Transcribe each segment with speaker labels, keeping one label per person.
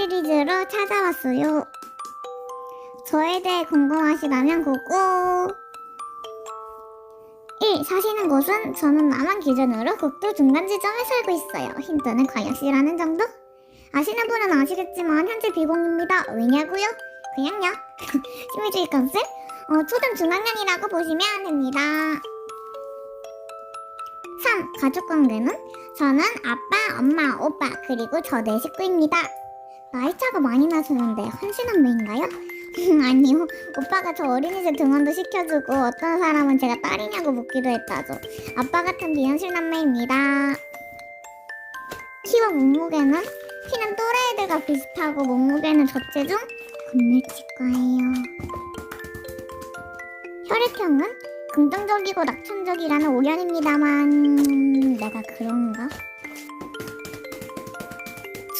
Speaker 1: 시리즈로 찾아왔어요. 저에 대해 궁금하시다면 고고! 1. 사시는 곳은 저는 남한 기준으로 국도 중간 지점에 살고 있어요. 힌트는 광역시라는 정도? 아시는 분은 아시겠지만 현재 비공입니다. 왜냐고요? 그냥요. 심리주의 컨셉? 어, 초등 중학년이라고 보시면 됩니다. 3. 가족 관계는? 저는 아빠, 엄마, 오빠, 그리고 저 네 식구입니다. 나이차가 많이 나시는데 헌신한매인가요? 아니요. 오빠가 저 어린이집 등원도 시켜주고 어떤 사람은 제가 딸이냐고 묻기도 했다죠. 아빠 같은 비현실 남매입니다. 키와 몸무게는? 키는 또래 애들과 비슷하고 몸무게는 저체중? 건물치과예요. 혈액형은? 긍정적이고 낙천적이라는 오견입니다만 내가 그런가?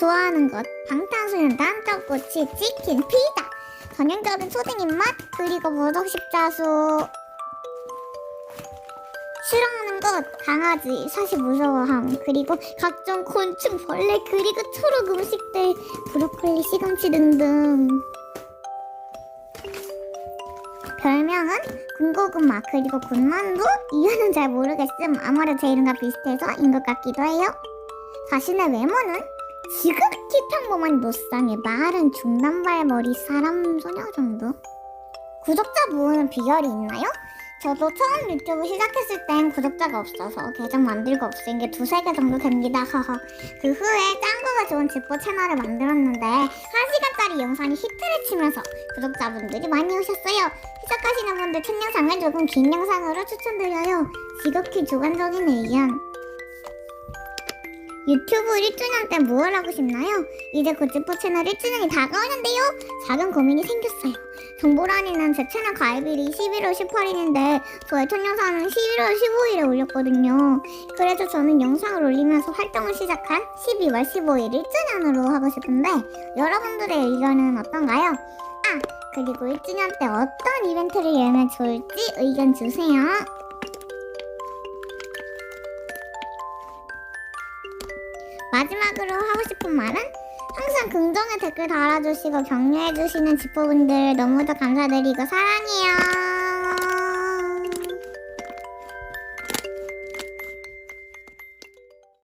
Speaker 1: 좋아하는 것. 방탄소년단 떡꼬치 치킨 피자 전형적인 초딩 입맛. 그리고 무적식자수. 싫어하는 것. 강아지. 사실 무서워함. 그리고 각종 곤충 벌레 그리고 초록 음식들. 브로콜리 시금치 등등. 별명은 군고구마 그리고 군만두? 이유는 잘 모르겠음. 아무래도 제 이름과 비슷해서인 것 같기도 해요. 자신의 외모는 지극히 평범한 무쌍의 마른 중단발 머리 사람 소녀 정도 구독자 모으는 비결이 있나요? 저도 처음 유튜브 시작했을 땐 구독자가 없어서 계정 만들고 없앤 게 두세 개 정도 됩니다. 그 후에 짱구가 좋은 집보 채널을 만들었는데 1시간짜리 영상이 히트를 치면서 구독자분들이 많이 오셨어요. 시작하시는 분들 첫 영상을 조금 긴 영상으로 추천드려요. 지극히 주관적인 의견. 유튜브 1주년 때 무얼 하고 싶나요? 이제 고집포 채널 1주년이 다가오는데요. 작은 고민이 생겼어요. 정보란에는 제 채널 가입일이 11월 18일인데 저의 첫 영상은 11월 15일에 올렸거든요. 그래서 저는 영상을 올리면서 활동을 시작한 12월 15일 1주년으로 하고 싶은데 여러분들의 의견은 어떤가요? 아 그리고 1주년 때 어떤 이벤트를 열면 좋을지 의견 주세요. 마지막으로 하고 싶은 말은 항상 긍정의 댓글 달아주시고 격려해주시는 지포분들 너무도 감사드리고 사랑해요.